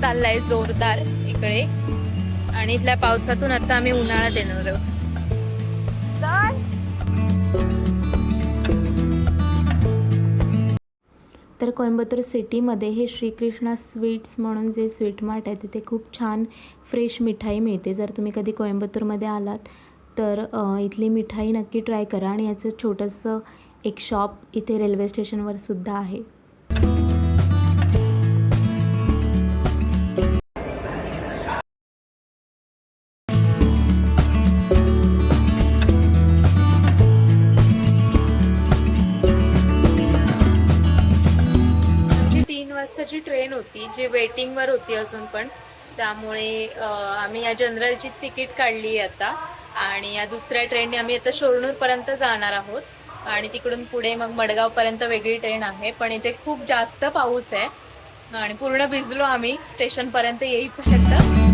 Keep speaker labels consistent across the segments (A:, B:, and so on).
A: चाललाय जोरदार इकडे. आणि इथल्या पावसातून आता आम्ही उन्हाळ्यात येणार आहोत.
B: तर कोयंबतूर सिटीमध्ये हे श्रीकृष्णा स्वीट्स म्हणून जे स्वीट मार्ट आहे तिथे खूप छान फ्रेश मिठाई मिळते. जर तुम्ही कधी कोयंबतूरमध्ये आलात तर इथली मिठाई नक्की ट्राय करा. आणि याचं छोटंसं एक शॉप इथे रेल्वे स्टेशनवर सुद्धा आहे.
A: होती जी वेटिंगवर होती अजून पण. त्यामुळे आम्ही या जनरलची तिकीट काढली आहे आता. आणि या दुसऱ्या ट्रेनने आम्ही आता शोरणूरपर्यंत जाणार आहोत. आणि तिकडून पुढे मग मडगावपर्यंत वेगळी ट्रेन आहे. पण इथे खूप जास्त पाऊस आहे. आणि पूर्ण भिजलो आम्ही स्टेशनपर्यंत येईपर्यंत.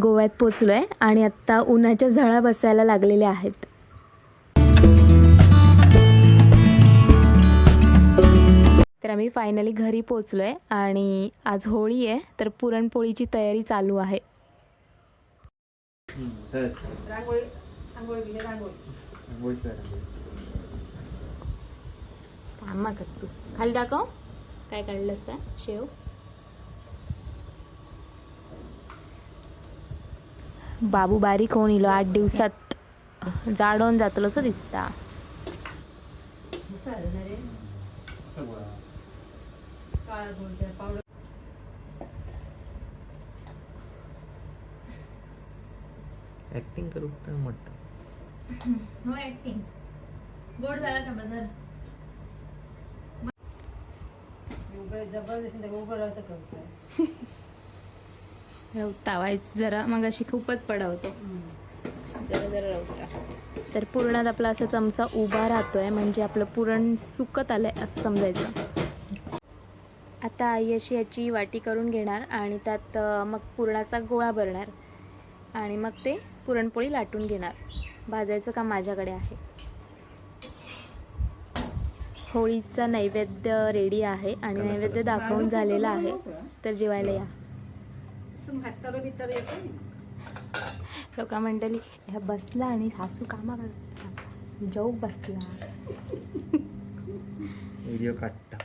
B: गोव्यात पोचलो आहे आणि आत्ता उन्हाच्या झळा बसायला लागलेल्या आहेत. तर आम्ही फायनली घरी पोचलो आहे आणि आज होळी आहे तर पुरणपोळीची तयारी चालू आहे. थांबा कर तू. खाली दाखव काय काढलंस त्या शेव? बाबू बारीक होऊन इलो आठ दिवसात जाडोन जातलो असं दिसता.
C: ऍक्टिंग करू तर म्हटलं
A: हो ऍक्टिंग गोड झाला का बदल?
D: उभं जबरदस्ती उभं राहायचं करतोय
A: तावायचं जरा मग अशी खूपच पडवतो. जरा जरा रवता.
B: तर पुरणात आपला असा चमचा उभा राहतोय म्हणजे आपलं पुरण सुकत आलंय असं समजायचं. आता आई अशी याची वाटी करून घेणार आणि त्यात मग पुरणाचा गोळा भरणार आणि मग ते पुरणपोळी लाटून घेणार. भाजायचं काम माझ्याकडे आहे. होळीचा नैवेद्य रेडी आहे आणि नैवेद्य दाखवून झालेला आहे. तर जेवायला या.
D: हातर बितर येतो
B: लोका मंडळी ह्या बसला आणि सासू कामा करता जौक बसला.
C: व्हिडिओ काढता.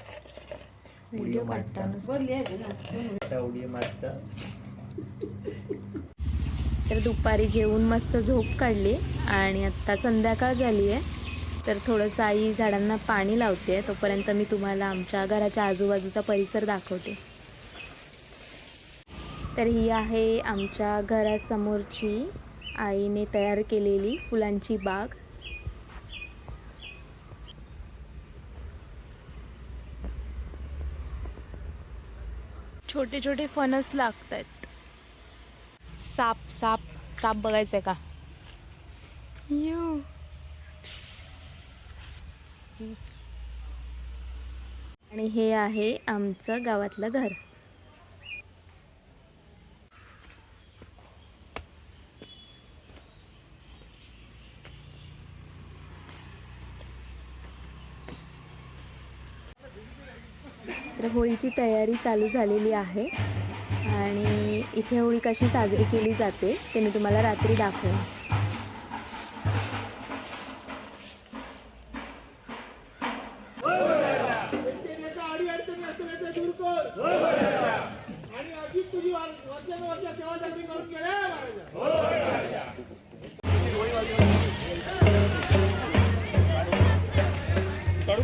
B: व्हिडिओ काढता नुसतं.
C: मारता.
B: तर दुपारी जेवून मस्त झोप काढली आणि आत्ता संध्याकाळ झाली आहे. तर थोडंसं आई झाडांना पाणी लावते तोपर्यंत मी तुम्हाला आमच्या घराच्या आजूबाजूचा परिसर दाखवते. तर ही आहे आमच्या घरासमोरची आईने तयार केलेली फुलांची बाग.
A: छोटे छोटे फणस लागत आहेत साप साप साप बघायचंय का? यू.
B: आणि हे आहे आमचं गावातलं घर. तर होळीची तयारी चालू झालेली आहे. आणि इथे होळी कशी साजरी केली जाते ते मी तुम्हाला रात्री दाखवेन. काढू